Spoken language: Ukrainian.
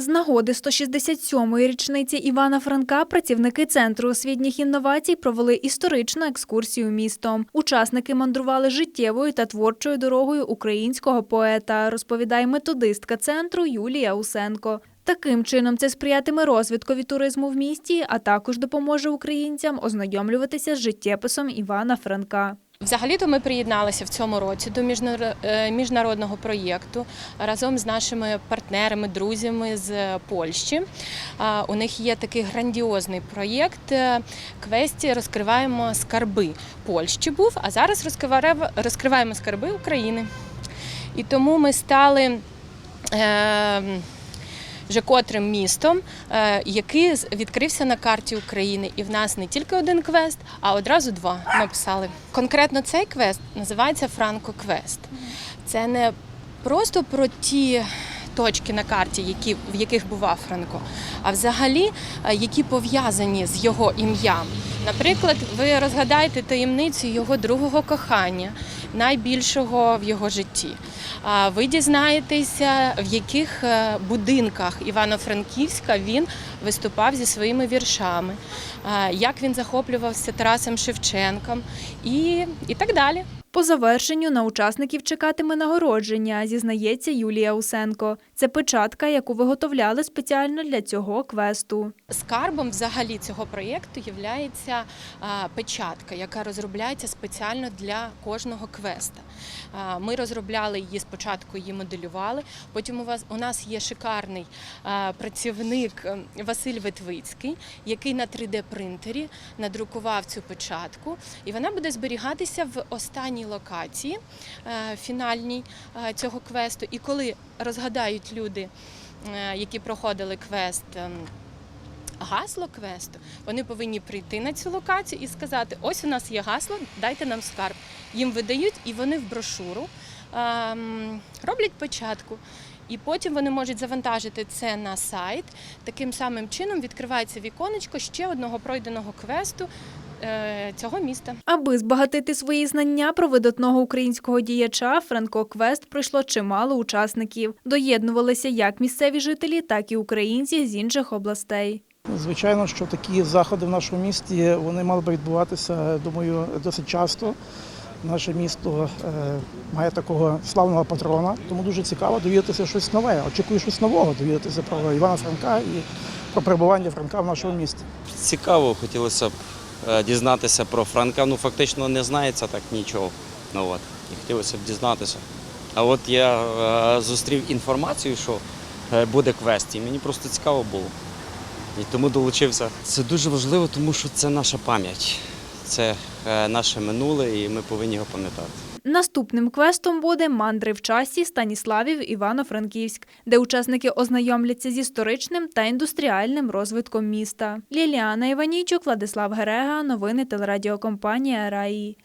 З нагоди 167-ї річниці Івана Франка працівники Центру освітніх інновацій провели історичну екскурсію містом. Учасники мандрували життєвою та творчою дорогою українського поета, розповідає методистка центру Юлія Усенко. Таким чином це сприятиме розвиткові туризму в місті, а також допоможе українцям ознайомлюватися з життєписом Івана Франка. Взагалі-то ми приєдналися в цьому році до е, міжнародного проєкту разом з нашими партнерами, друзями з Польщі. У них є такий грандіозний проєкт е, Квесті розкриваємо скарби Польщі був, а зараз розкриваємо- розкриваємо скарби України. І тому ми стали. Вже котрим містом, е, який відкрився на карті України. І в нас не тільки один квест, а одразу два написали. Конкретно цей квест називається Франко Квест. Це не просто про ті точки на карті, які, в яких бував Франко, а взагалі, е, які пов'язані з його ім'ям. Наприклад, ви розгадаєте таємницю його другого кохання, найбільшого в його житті. Ви дізнаєтеся, в яких е, будинках Івано-Франківська він виступав зі своїми віршами, як він захоплювався Тарасом Шевченком і, і так далі. По завершенню на учасників чекатиме нагородження, зізнається Юлія Усенко. Це печатка, яку виготовляли спеціально для цього квесту. Скарбом взагалі цього проєкту є печатка, яка розробляється спеціально для кожного квеста. Ми розробляли її спочатку, її моделювали. Потім у вас у нас є шикарний працівник е, Василь Ветвицький, який на 3D-принтері надрукував цю печатку, і вона буде зберігатися в останній локації е, фінальній е, цього квесту. І коли розгадають люди, е, які проходили квест. ем, гасло квесту, вони повинні прийти на цю локацію і сказати: ось у нас є гасло, дайте нам скарб. Їм видають, і вони в брошуру ем, роблять початку. І потім вони можуть завантажити це на сайт. Таким самим чином відкривається віконечко ще одного пройденого квесту цього міста. Аби збагатити свої знання про видатного українського діяча, Франко Квест пройшло чимало учасників. Доєднувалися як місцеві жителі, так і українці з інших областей. Звичайно, що такі заходи в нашому місті вони мали би відбуватися, думаю, досить часто. Наше місто е, має такого славного патрона, тому дуже цікаво довідатися щось нове. Очікую щось нового, довідатися про Івана Франка і про перебування Франка в нашому місті. Цікаво, хотілося б е, дізнатися про Франка. Ну, фактично не знається так нічого. Ну, от. І хотілося б дізнатися. А от я е, зустрів інформацію, що е, буде квест, і мені просто цікаво було. І тому долучився. Це дуже важливо, тому що це наша пам'ять. Це е, наше минуле, і ми повинні його пам'ятати. Наступним квестом буде мандри в часі Станіславів Івано-Франківськ, де учасники ознайомляться з історичним та індустріальним розвитком міста. Ліліана Іванійчук, Владислав Герега, новини телерадіокомпанія Раї.